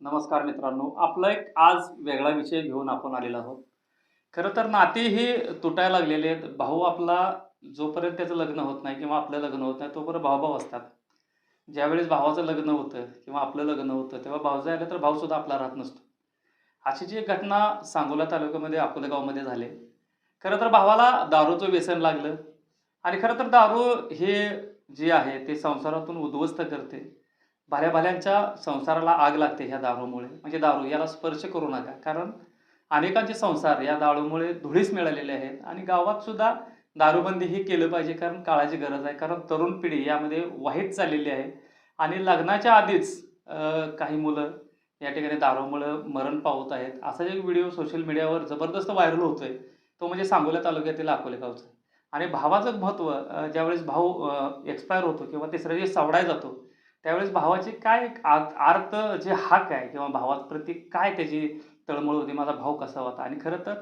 नमस्कार मित्रांनो आपला एक आज वेगळा विषय घेऊन आपण आलेलो आहोत. खरं तर नाती ही तुटायला लागलेले आहेत. भाऊ आपला जोपर्यंत त्याचं लग्न होत नाही किंवा आपलं लग्न होत नाही तोपर्यंत भाऊभाऊ असतात. ज्यावेळेस भावाचं लग्न होतं किंवा आपलं लग्न होतं तेव्हा भाऊजा आलं तर भाऊसुद्धा आपला राहत नसतो. अशी जी एक घटना सांगोला तालुक्यामध्ये अकोलेगावमध्ये गावामध्ये खरं तर भावाला दारूचं व्यसन लागलं. आणि खरं तर दारू हे जे आहे ते संसारातून उद्ध्वस्त करते. भाल्या भाल्यांच्या संसाराला आग लागते ह्या दारूमुळे. म्हणजे दारू याला स्पर्श करू नका. कारण अनेकांचे संसार या दारूमुळे धुळीस मिळालेले आहेत आणि गावात सुद्धा दारूबंदी ही केलं पाहिजे कारण काळाची गरज आहे. कारण तरुण पिढी यामध्ये वाईट चाललेली आहे. आणि लग्नाच्या आधीच काही मुलं या ठिकाणी दारूमुळं मरण पावत आहेत. असा एक व्हिडिओ सोशल मीडियावर जबरदस्त व्हायरल होतोय. तो म्हणजे सांगोला तालुक्यातील अकोले गावचा. आणि भावाचं महत्त्व ज्यावेळेस भाऊ एक्सपायर होतो किंवा तिसऱ्या दिवशी सावडाय जातो त्यावेळेस भावाची काय एक आर्त जे हाक आहे किंवा भावाप्रती काय त्याची तळमळ होती माझा भाव कसा होता? आणि खरं तर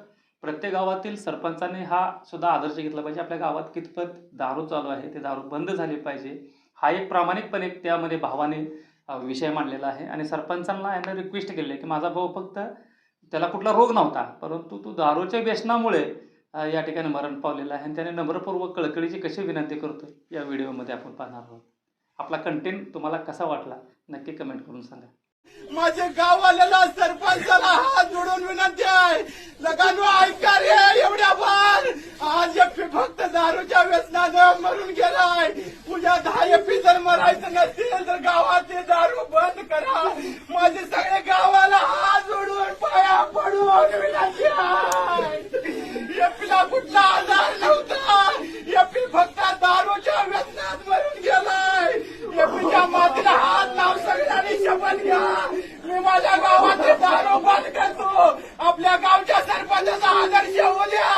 प्रत्येक गावातील सरपंचाने हा सुद्धा आदर्श घेतला पाहिजे. आपल्या गावात कितपत दारू चालू आहे ते दारू बंद झाली पाहिजे हा एक प्रामाणिकपणे त्यामध्ये भावाने विषय मांडलेला आहे. आणि सरपंचांना यांना रिक्वेस्ट केली आहे की माझा भाऊ फक्त त्याला कुठला रोग नव्हता परंतु तो दारूच्या व्यसनामुळे या ठिकाणी मरण पावलेला आहे. आणि त्याने नम्रपूर्वक कळकळीची कशी विनंती करतो या व्हिडिओमध्ये आपण पाहणार आहोत. आपला कंटेंट तुम्हाला कसा वाटला नक्की कमेंट करून सांगा. माझ्या गाववाल्याला सरपंचाला हात जोडून विनंती आहे. लगानो ऐका रे एवढ्या बार. आज एपी फक्त दारूच्या व्यसनानं मरून गेलाय. उद्या दहा एपी जर मरायचं नसतील तर गावात दारू बंद करा माझे सगळे गावाला हात जोडून पाया पडून विनंती आहे एपीला कुठला आजार नव्हता एपी फक्त दारूच्या व्यसनात मरून गेलाय एपीच्या मातीला हात लावून सगळ्यांनी शपथ घ्या मी माझ्या गावाचे दारू करतो. आपल्या गावच्या सरपंचाचा आदर्श होऊ द्या.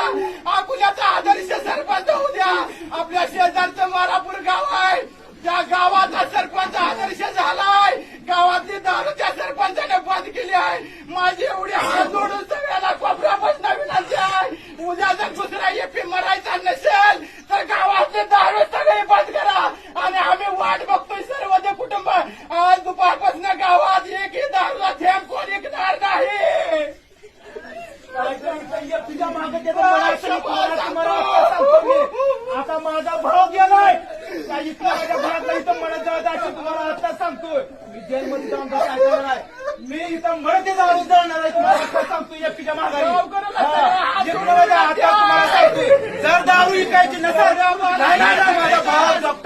अकोल्याचा आदर्श सरपंच होऊ द्या. आपल्या शेजारचं मारापूर गाव आहे. त्या गावाचा सरपंच आदर्श झालाय. गावातली दारूच्या सरपंचाने बंद केली आहे. माझी एवढी हात जोडून सगळ्याला कोपऱ्यापासून विनंती आहे. उद्या जर दुसरा एपी मरायचा नसेल तर गावातले दारू सगळे बंद करा. आणि आम्ही वाट बघतोय सर्व ते कुटुंब. तुझ्या मागे. आता माझा भाव गेलाय. त्या इथल्या माझ्या भावाला इथं म्हणत जायचं अशी तुम्हाला आता सांगतोय. मी जेलमध्ये जाऊन आहे मी इथं म्हणते जाऊन जाणार आहे तुम्हाला आता सांगतो या पिझ्या मागाई हा, जे तुम्हाला आता तुम्हाला सांगतोय. जर दारू विकायची नसेल नाही नाही